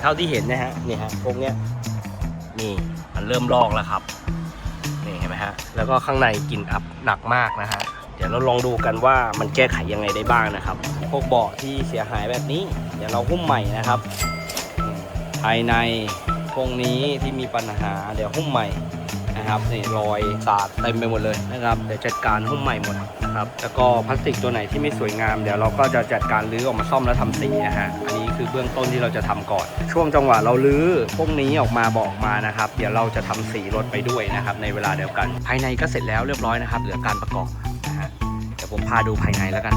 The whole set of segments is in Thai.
เท่าที่เห็นนะฮะนี่ฮะพวกเนี้ยนี่มันเริ่มลอกแล้วครับนี่เห็นไหมฮะแล้วก็ข้างในกลิ่นอับหนักมากนะฮะเดี๋ยวเราลองดูกันว่ามันแก้ไขยังไงได้บ้างนะครับ พวกเบาะที่เสียหายแบบนี้ เดี๋ยวเราหุ้มใหม่นะครับ ภายในพวกนี้ที่มีปัญหาเดี๋ยวหุ้มใหม่นะครับนี่รอยสาดเต็มไปหมดเลยนะครับเดี๋ยวจัดการหุ้มใหม่หมด นะครับ แล้วก็พลาสติกตัวไหนที่ไม่สวยงามเดี๋ยวเราก็จะจัดการรื้อออกมาซ่อมแล้วทำสีนะฮะ อันนี้คือเบื้องต้นที่เราจะทำก่อน ช่วงจังหวะเรารื้อพวกนี้ออกมาบอกมานะครับ เดี๋ยวเราจะทำสีรถไปด้วยนะครับในเวลาเดียวกัน ภายในก็เสร็จแล้วเรียบร้อยนะครับ เหลือการประกอบนะฮะ เดี๋ยวผมพาดูภายในแล้วกัน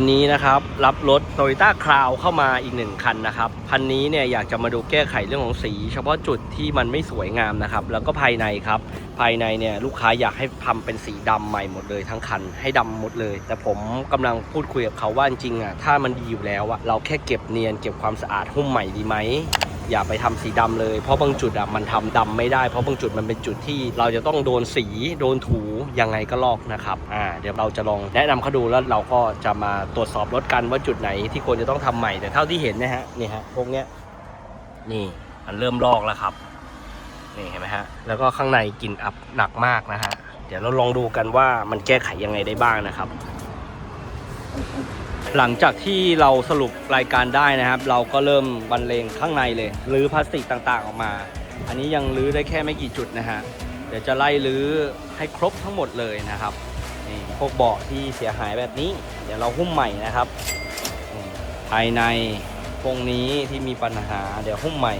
วันนี้นะครับรับรถ t o y ต้าคราวเข้ามาอีกหนึ่งคันนะครับคันนี้เนี่ยอยากจะมาดูแก้ไขเรื่องของสี เฉพาะจุดที่มันไม่สวยงามนะครับ แล้วก็ภายในครับ ภายในเนี่ยลูกค้าอยากให้ทำเป็นสีดำใหม่หมดเลยทั้งคันให้ดำหมดเลย แต่ผมกำลังพูดคุยกับเขาว่าจริงอะถ้ามันดีอยู่แล้วอะเราแค่เก็บเนียนเก็บความสะอาดหุ้มใหม่ดีไหม อย่าไปทำสีดำเลย เพราะบางจุดอะมันทำดำไม่ได้ เพราะบางจุดมันเป็นจุดที่เราจะต้องโดนสีโดนถูยังไงก็ลอกนะครับอ่าเดี๋ยวเราจะลองแนะนำเขาดูแล้วเราก็จะมาตรวจสอบรถกันว่าจุดไหนที่ควรจะต้องทำใหม่แต่เท่าที่เห็นนะฮะนี่ฮะพวกเนี้ยนี่มันเริ่มลอกแล้วครับนี่เห็นไหมฮะแล้วก็ข้างในกลิ่นอับหนักมากนะฮะเดี๋ยวเราลองดูกันว่ามันแก้ไขยังไงได้บ้างนะครับ หลังจากที่เราสรุปรายการได้นะครับ เราก็เริ่มบรรเลงข้างในเลยรื้อพลาสติกต่างๆออกมา อันนี้ยังรื้อได้แค่ไม่กี่จุดนะฮะเดี๋ยวจะไล่รื้อให้ครบทั้งหมดเลยนะครับนี่พวกเบาะที่เสียหายแบบนี้ เดี๋ยวเราหุ้มใหม่นะครับ ภายในพวกนี้ที่มีปัญหาเดี๋ยวหุ้มใหม่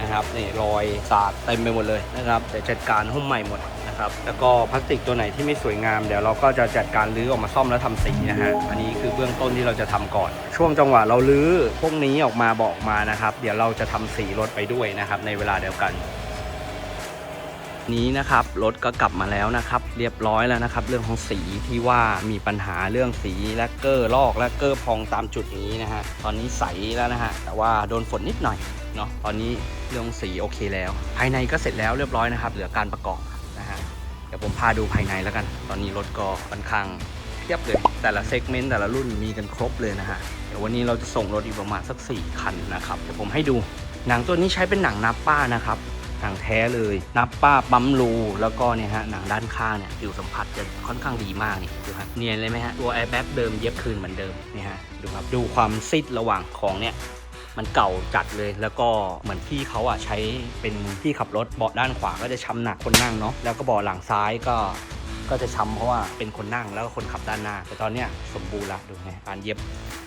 นะครับนี่รอยสาดเต็มไปหมดเลยนะครับเดี๋ยวจัดการหุ้มใหม่หมด นะครับ แล้วก็พลาสติกตัวไหนที่ไม่สวยงามเดี๋ยวเราก็จะจัดการรื้อออกมาซ่อมแล้วทำสีนะฮะ อันนี้คือเบื้องต้นที่เราจะทำก่อน ช่วงจังหวะเรารื้อพวกนี้ออกมาบอกมานะครับ เดี๋ยวเราจะทำสีรถไปด้วยนะครับ ในเวลาเดียวกัน นี้นะครับรถก็กลับมาแล้วนะครับ เรียบร้อยแล้วนะครับ เรื่องของสีที่ว่ามีปัญหาเรื่องสีแลกเกอร์ลอกแลกเกอร์พองตามจุดนี้นะฮะตอนนี้ใสแล้วนะฮะแต่ว่าโดนฝนนิดหน่อยเนาะตอนนี้เรื่องสีโอเคแล้ว ภายในก็เสร็จแล้วเรียบร้อยนะครับ เหลือการประกอบ ดี๋ยวผมพาดูภายในแล้วกัน ตอนนี้รถก็ค่อนข้างเทียบเลย แต่ละเซกเมนต์แต่ละรุ่นมีกันครบเลยนะฮะ เดี๋ยววันนี้เราจะส่งรถอีกประมาณสัก 4 คันนะครับ เดี๋ยวผมให้ดู หนังตัวนี้ใช้เป็นหนังนับป้านะครับ หนังแท้เลย นับป้าปั๊มรู แล้วก็เนี่ยฮะ หนังด้านข้างเนี่ยผิวสัมผัสจะค่อนข้างดีมากนี่ดูฮะ เนียนเลยไหมฮะ ตัวแอร์แบ็กเดิมเย็บคืนเหมือนเดิมนี่ฮะ ดูครับ ดูความซิดระหว่างของเนี่ย มันเก่าจัดเลยแล้วก็เหมือนพี่เขาอะใช้เป็นที่ขับรถเบาะด้านขวาก็จะช้ำหนักคนนั่งเนาะแล้วก็เบาะหลังซ้ายก็ก็จะช้ำเพราะว่าเป็นคนนั่งแล้วก็คนขับด้านหน้า แต่ตอนเนี้ยสมบูรณ์ละดูไงการเย็บ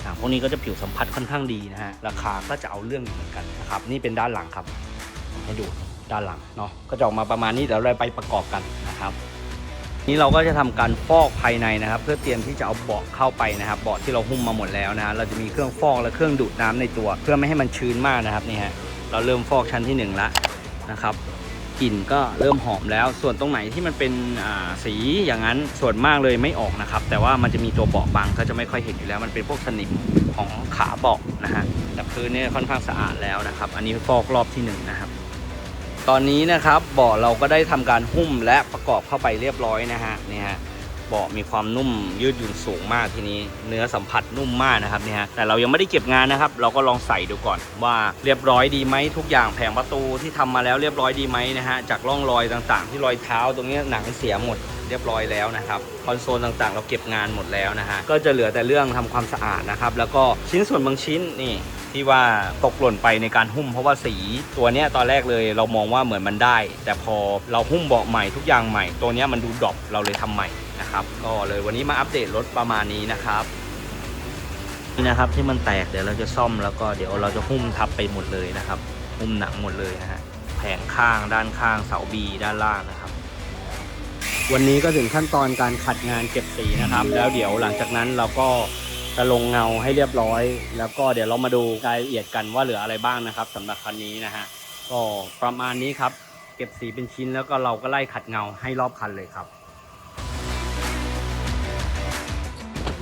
อ่าพวกนี้ก็จะผิวสัมผัสค่อนข้างดีนะฮะราคาก็จะเอาเรื่องอยู่เหมือนกันนะครับนี่เป็นด้านหลังครับให้ดูด้านหลังเนาะก็จะออกมาประมาณนี้เดี๋ยวเราไปประกอบกันนะครับ นี้เราก็จะทำการฟอกภายในนะครับ เพื่อเตรียมที่จะเอาเบาะเข้าไปนะครับเบาะที่เราหุ้มมาหมดแล้วนะฮะเราจะมีเครื่องฟอกและเครื่องดูดน้ำในตัว เพื่อไม่ให้มันชื้นมากนะครับนี่ฮะเราเริ่มฟอกชั้นที่หนึ่งละนะครับกลิ่นก็เริ่มหอมแล้ว ส่วนตรงไหนที่มันเป็นอ่าสีอย่างนั้นส่วนมากเลยไม่ออกนะครับ แต่ว่ามันจะมีตัวเบาะบางก็จะไม่ค่อยเห็นอยู่แล้ว มันเป็นพวกสนิมของขาเบาะนะฮะแต่พื้นเนี่ยค่อนข้างสะอาดแล้วนะครับ อันนี้ฟอกรอบที่หนึ่งนะครับ ตอนนี้นะครับเบาะเราก็ได้ทำการหุ้มและประกอบเข้าไปเรียบร้อยนะฮะนี่ฮะเบาะมีความนุ่มยืดหยุ่นสูงมากทีนี้เนื้อสัมผัสนุ่มมากนะครับนี่ฮะแต่เรายังไม่ได้เก็บงานนะครับ เราก็ลองใส่ดูก่อนว่าเรียบร้อยดีไหมทุกอย่างแผงประตูที่ทำมาแล้วเรียบร้อยดีไหมนะฮะจากร่องรอยต่างๆ ที่รอยเท้าตรงนี้หนังเสียหมดเรียบร้อยแล้วนะครับคอนโซลต่างๆ เราเก็บงานหมดแล้วนะฮะก็จะเหลือแต่เรื่องทำความสะอาดนะครับแล้วก็ชิ้นส่วนบางชิ้นนี่ ที่ว่าตกหล่นไปในการหุ้มเพราะว่าสีตัวเนี้ยตอนแรกเลยเรามองว่าเหมือนมันได้ แต่พอเราหุ้มเบาะใหม่ทุกอย่างใหม่ ตัวเนี้ยมันดูดรอปเราเลยทำใหม่นะครับก็เลยวันนี้มาอัปเดตรถประมาณนี้นะครับนี่นะครับที่มันแตกเดี๋ยวเราจะซ่อมแล้วก็เดี๋ยวเราจะหุ้มทับไปหมดเลยนะครับหุ้มหนังหมดเลยนะฮะแผงข้างด้านข้างเสาบีด้านล่างนะครับ วันนี้ก็ถึงขั้นตอนการขัดงานเก็บสีนะครับ แล้วเดี๋ยวหลังจากนั้นเราก็ จะลงเงาให้เรียบร้อย แล้วก็เดี๋ยวเรามาดูรายละเอียดกันว่าเหลืออะไรบ้างนะครับสำหรับคันนี้นะฮะก็ประมาณนี้ครับ เก็บสีเป็นชิ้นแล้วก็เราก็ไล่ขัดเงาให้รอบคันเลยครับ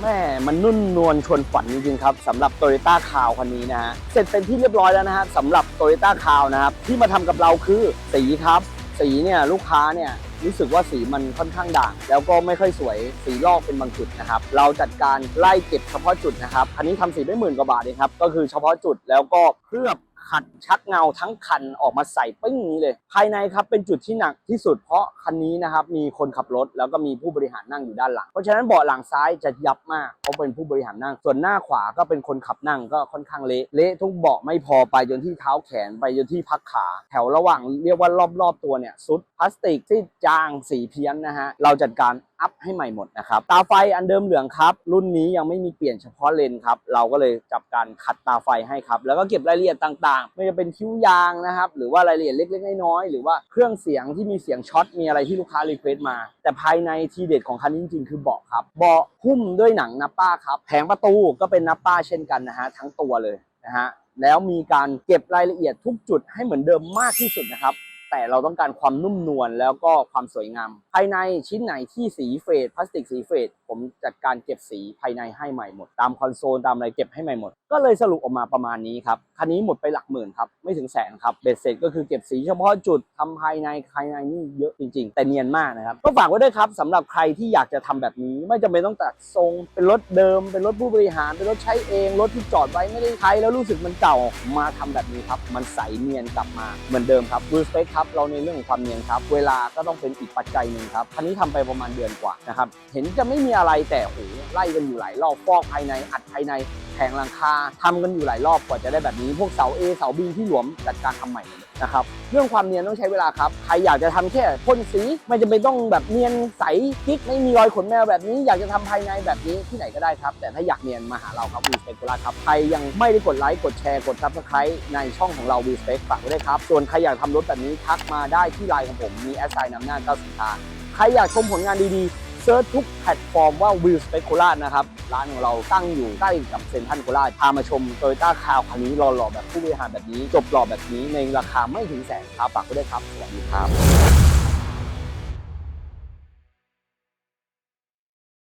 แม่มันนุ่นนวลชวนฝันจริงๆครับสำหรับ Toyota c a r คันนี้นะฮะเสร็จเป็นที่เรียบร้อยแล้วนะฮะสำหรับ Toyota c a r นะครับที่มาทำกับเราคือสีครับ สีเนี่ยลูกค้าเนี่ย รู้สึกว่าสีมันค่อนข้างด่าง แล้วก็ไม่ค่อยสวยสีลอกเป็นบางจุดนะครับ เราจัดการไล่เก็บเฉพาะจุดนะครับ อันนี้ทำสีได้หมื่นกว่าบาทเองครับ ก็คือเฉพาะจุดแล้วก็เคลือบ ขัดชักเงาทั้งคันออกมาใส่ปิ้งนี้เลย ภายในครับเป็นจุดที่หนักที่สุดเพราะคันนี้นะครับมีคนขับรถแล้วก็มีผู้บริหารนั่งอยู่ด้านหลัง เพราะฉะนั้นเบาะหลังซ้ายจะยับมากเพราะเป็นผู้บริหารนั่ง ส่วนหน้าขวาก็เป็นคนขับนั่งก็ค่อนข้างเละเละทุกเบาะไม่พอไปจนที่เท้าแขนไปจนที่พักขา แถวระหว่างเรียกว่ารอบๆตัวเนี่ยซุดพลาสติกที่จางสีเพี้ยนนะฮะเราจัดการอัพให้ใหม่หมดนะครับ ตาไฟอันเดิมเหลืองครับ รุ่นนี้ยังไม่มีเปลี่ยนเฉพาะเลนครับ เราก็เลยจับการขัดตาไฟให้ครับ แล้วก็เก็บรายละเอียดต่างๆ ไม่ว่าจะเป็นคิ้วยางนะครับ หรือว่ารายละเอียดเล็กๆน้อยๆหรือว่าเครื่องเสียงที่มีเสียงช็อตมีอะไรที่ลูกค้ารีเควสต์มา แต่ภายในทีเด็ดของคันนี้จริงๆ คือเบาะครับ เบาะหุ้มด้วยหนังนับป้าครับแผงประตูก็เป็นนับป้าเช่นกันนะฮะทั้งตัวเลยนะฮะแล้วมีการเก็บรายละเอียดทุกจุดให้เหมือนเดิมมากที่สุดนะครับ แต่เราต้องการความนุ่มนวลแล้วก็ความสวยงาม ภายในชิ้นไหนที่สีเฟดพลาสติกสีเฟดผมจัดการเก็บสีภายในให้ใหม่หมด ตามคอนโซลตามอะไรเก็บให้ใหม่หมดก็เลยสรุปออกมาประมาณนี้ครับ คันนี้หมดไปหลักหมื่นครับ ไม่ถึงแสนครับ เบ็ดเสร็จก็คือเก็บสีเฉพาะจุดทำภายในภายในนี่เยอะจริง ๆ แต่เนียนมากนะครับ ก็ฝากไว้ด้วยครับสำหรับใครที่อยากจะทำแบบนี้ ไม่จำเป็นต้องตัดทรง เป็นรถเดิม เป็นรถผู้บริหาร เป็นรถใช้เอง รถที่จอดไว้ไม่ได้ใช้แล้วรู้สึกมันเก่า มาทำแบบนี้ครับ มันใสเนียนกลับมาเหมือนเดิมครับดูสเปคครับ เราในเรื่องของความเนียนครับ เวลาก็ต้องเป็นอีกปัจจัยหนึ่งครับ คันนี้ทำไปประมาณเดือนกว่านะครับ เห็นจะไม่มีอะไรแต่โห ไล่กันอยู่หลายรอบฟอกภายในอัดภายในแผงหลังคาทำกันอยู่หลายรอบกว่าจะได้แบบนี้ พวกเสา A เสา B ที่หลวมจัดการทำใหม่นะครับเรื่องความเนียนต้องใช้เวลาครับ ใครอยากจะทำแค่พ่นสีไม่จำเป็นต้องแบบเนียนใสกิ๊กไม่มีรอยขนแมวแบบนี้ อยากจะทำภายในแบบนี้ที่ไหนก็ได้ครับ แต่ถ้าอยากเนียนมาหาเราครับวีสเปกล่าครับใครยังไม่ได้กดไลค์กดแชร์กดซับสไครต์ในช่องของเราวีสเปกฝากไว้ด้วยครับส่วนใครอยากทำรถแบบนี้ทักมาได้ที่ไลน์ของผมมีแอสไซน์นำหน้าเก้าสินค้าใครอยากชมผลงานดีๆ เซิร์ชทุกแพลตฟอร์มว่า Will s p e c u l a นะครับ ร้านของเราตั้งอยู่ใกล้กับเซ็นทรัลโคราชพามาชมโตโยต้าคาวคันนี้หล่อๆแบบผู้บริหารแบบนี้ จบหล่อแบบนี้ในราคาไม่ถึงแสนครับฝากไว้ด้วยครับ สวัสดีครับ